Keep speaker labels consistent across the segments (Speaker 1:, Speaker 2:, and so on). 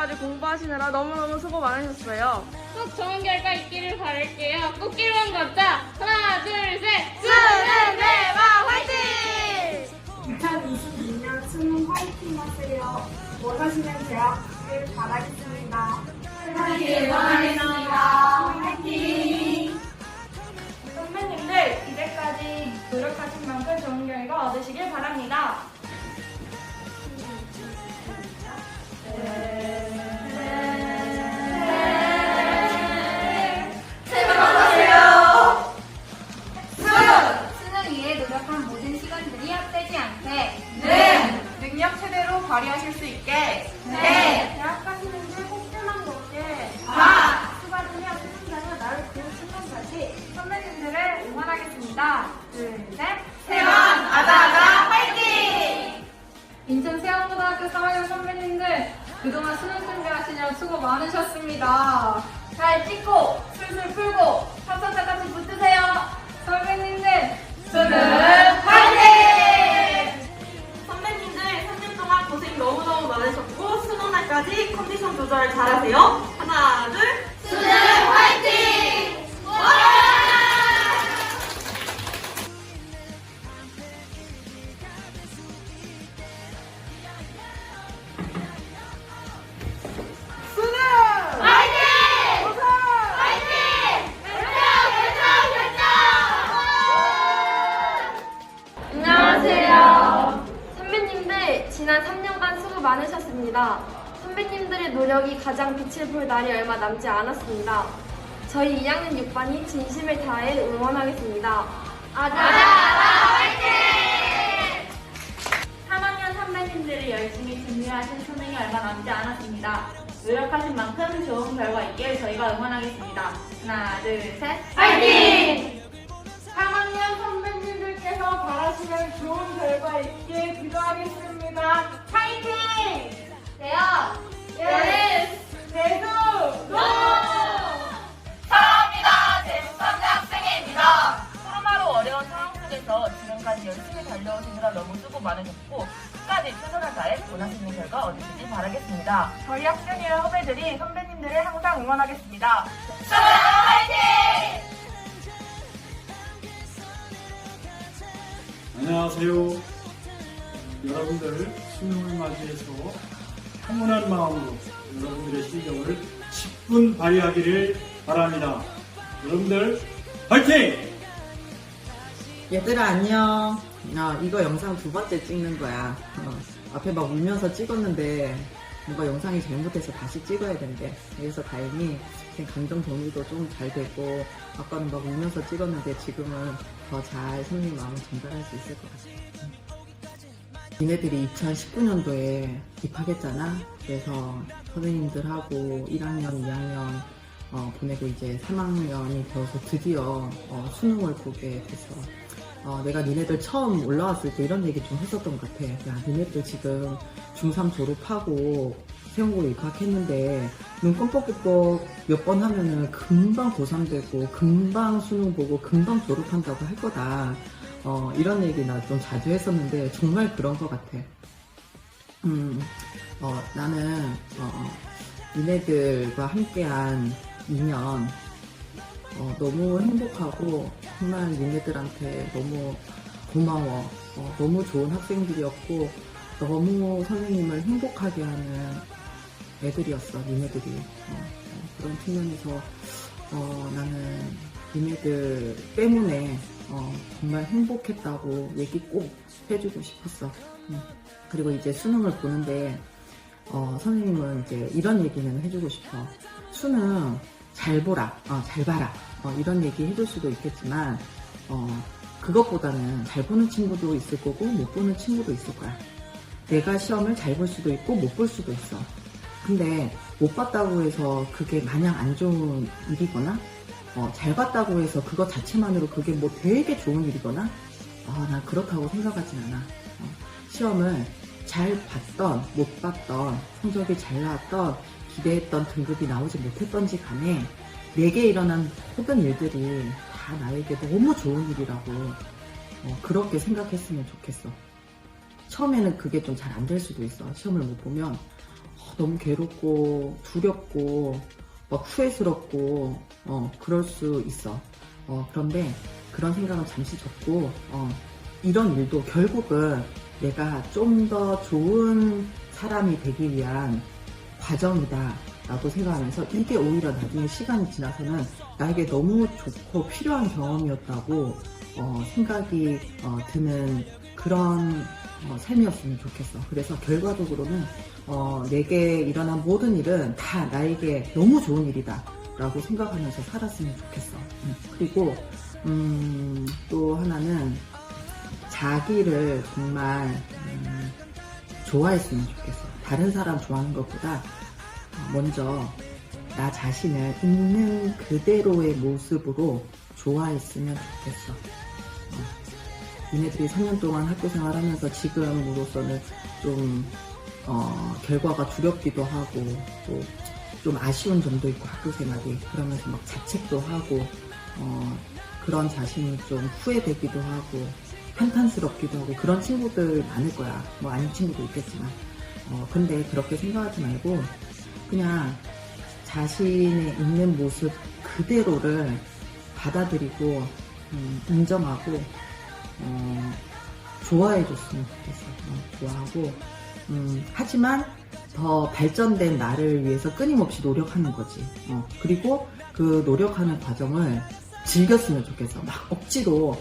Speaker 1: 지금까지
Speaker 2: 공부하시느라 너무너무 수고 많으셨어요.
Speaker 3: 꼭 좋은 결과 있기를 바랄게요. 꽃길만 걷자. 하나, 둘, 셋.
Speaker 2: 수능 대박 화이팅!
Speaker 4: 2022년 수능 화이팅 하세요. 원하시는 대학을 바라겠습니다.
Speaker 3: 바
Speaker 4: 수고
Speaker 5: 많으셨습니다.
Speaker 2: 3년간 수고 많으셨습니다. 선배님들의 노력이 가장 빛을 볼 날이 얼마 남지 않았습니다. 저희 2학년 6반이 진심을 다해 응원하겠습니다. 아자!
Speaker 1: 3학년 선배님들이 열심히 준비하신 수능이 얼마 남지 않았습니다. 노력하신 만큼 좋은 결과 있길 저희가 응원하겠습니다. 하나, 둘, 셋.
Speaker 3: 화이팅!
Speaker 4: 3학년 선배님들께서 바라시는 좋은 결과 있길 기도하겠습니다. 파이팅!
Speaker 3: 대학!
Speaker 4: 예! 대수!
Speaker 1: 사랑합니다. 제13대 학생회입니다. 코로나로 어려운 상황 속에서 지금까지 열심히 달려오시느라 너무 수고 많으셨고 끝까지 최선을 다해 원하시는 결과 얻으시길 바라겠습니다. 저희 학생회 후배들이 선배님들을 항상 응원하겠습니다. 수능 화이팅!
Speaker 6: 안녕하세요. 여러분들 수능을 맞이해서 평온한 마음으로 여러분들의 실력을 10분 발휘하기를 바랍니다. 여러분들 화이팅!
Speaker 7: 얘들아 안녕. 아, 이거 영상 두 번째 찍는 거야. 어, 앞에 막 울면서 찍었는데 뭔가 영상이 잘못해서 다시 찍어야 된대. 그래서 다행히 감정 정리도 좀 잘 되고 아까는 막 울면서 찍었는데 지금은 더잘 선생님 마음을 전달할 수 있을 것 같아. 니네들이 2019년도에 입학했잖아. 그래서 선생님들하고 1학년, 2학년 어, 보내고 이제 3학년이 되어서 드디어 어, 수능을 보게 됐어. 어, 내가 니네들 처음 올라왔을 때 이런 얘기 좀 했었던 것 같아. 야, 니네들 지금 중3 졸업하고 세원고로 입학했는데 눈 껌뻑껌뻑 몇 번 하면은 금방 고3 되고 금방 수능 보고 금방 졸업한다고 할 거다. 어, 이런 얘기 나 좀 자주 했었는데 정말 그런 것 같아. 음, 어, 나는 어, 니네들과 함께한 2년 어, 너무 행복하고 정말 니네들한테 너무 고마워. 어, 너무 좋은 학생들이었고 너무 선생님을 행복하게 하는 애들이었어. 니네들이 어, 어, 그런 측면에서 어, 나는 니네들 때문에 어, 정말 행복했다고 얘기 꼭 해주고 싶었어. 음. 그리고 이제 수능을 보는데 어, 선생님은 이제 이런 얘기는 해주고 싶어. 수능 잘 보라, 어, 잘 봐라, 어, 이런 얘기 해줄 수도 있겠지만, 어, 그것보다는 잘 보는 친구도 있을 거고, 못 보는 친구도 있을 거야. 내가 시험을 잘 볼 수도 있고, 못 볼 수도 있어. 근데 못 봤다고 해서 그게 마냥 안 좋은 일이거나 어, 잘 봤다고 해서 그거 자체만으로 그게 뭐 되게 좋은 일이거나 아, 난 그렇다고 생각하진 않아. 어, 시험을 잘 봤던, 못 봤던, 성적이 잘 나왔던, 기대했던 등급이 나오지 못했던지 간에 내게 일어난 모든 일들이 다 나에게 너무 좋은 일이라고 어, 그렇게 생각했으면 좋겠어. 처음에는 그게 좀 잘 안 될 수도 있어. 시험을 못 보면 어, 너무 괴롭고 두렵고 막 후회스럽고 어, 그럴 수 있어. 어, 그런데 그런 생각은 잠시 접고 어, 이런 일도 결국은 내가 좀 더 좋은 사람이 되기 위한 과정이다 라고 생각하면서 이게 오히려 나중에 시간이 지나서는 나에게 너무 좋고 필요한 경험이었다고 어, 생각이 어, 드는 그런 어, 삶이었으면 좋겠어. 그래서 결과적으로는 어, 내게 일어난 모든 일은 다 나에게 너무 좋은 일이다 라고 생각하면서 살았으면 좋겠어. 음, 그리고 음, 또 하나는 자기를 정말 음, 좋아했으면 좋겠어. 다른 사람 좋아하는 것보다 먼저 나 자신을 있는 그대로의 모습으로 좋아했으면 좋겠어. 어, 니네들이 3년 동안 학교 생활하면서 지금으로서는 좀 어, 결과가 두렵기도 하고 또 좀 아쉬운 점도 있고 학교 생활이 그러면서 막 자책도 하고 어, 그런 자신이 좀 후회되기도 하고 한탄스럽기도 하고 그런 친구들 많을 거야. 뭐 아닌 친구도 있겠지만. 어, 근데 그렇게 생각하지 말고 그냥 자신의 있는 모습 그대로를 받아들이고 음, 인정하고 어, 좋아해 줬으면 좋겠어. 어, 좋아하고 음, 하지만 더 발전된 나를 위해서 끊임없이 노력하는 거지. 어, 그리고 그 노력하는 과정을 즐겼으면 좋겠어. 막 억지로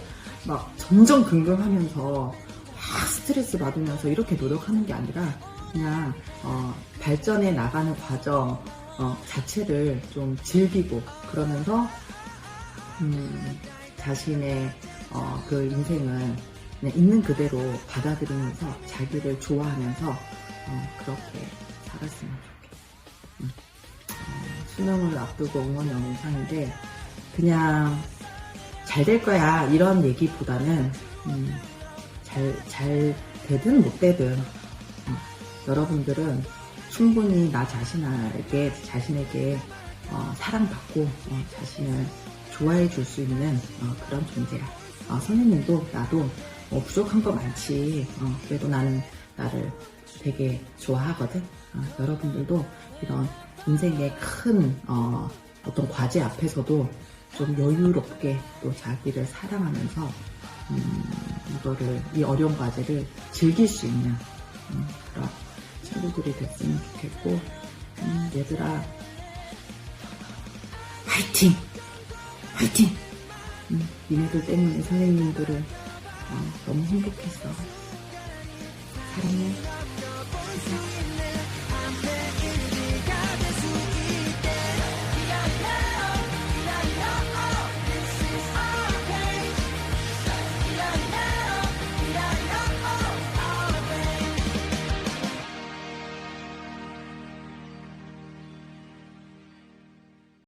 Speaker 7: 막 정정긍긍하면서 막 스트레스 받으면서 이렇게 노력하는 게 아니라 그냥 어, 발전해 나가는 과정 어, 자체를 좀 즐기고 그러면서 음, 자신의 어, 그 인생을 있는 그대로 받아들이면서 자기를 좋아하면서 어, 그렇게 살았으면 좋겠어. 음. 어, 수능을 앞두고 응원 영상인데 그냥 잘 될 거야 이런 얘기보다는 음, 잘, 잘 되든 못 되든 음, 여러분들은 충분히 나 자신에게 자신에게 어, 사랑받고 어, 자신을 좋아해 줄 수 있는 어, 그런 존재야. 어, 선생님도 나도 어, 부족한 거 많지. 어, 그래도 나는 나를 되게 좋아하거든. 어, 여러분들도 이런 인생의 큰 어, 어떤 과제 앞에서도 좀 여유롭게 또 자기를 사랑하면서 음, 이거를 이 어려운 과제를 즐길 수 있는 음, 그런 친구들이 됐으면 좋겠고 음, 얘들아 화이팅! 화이팅! 음, 니네들 때문에 선생님들은 어, 너무 행복했어. 사랑해.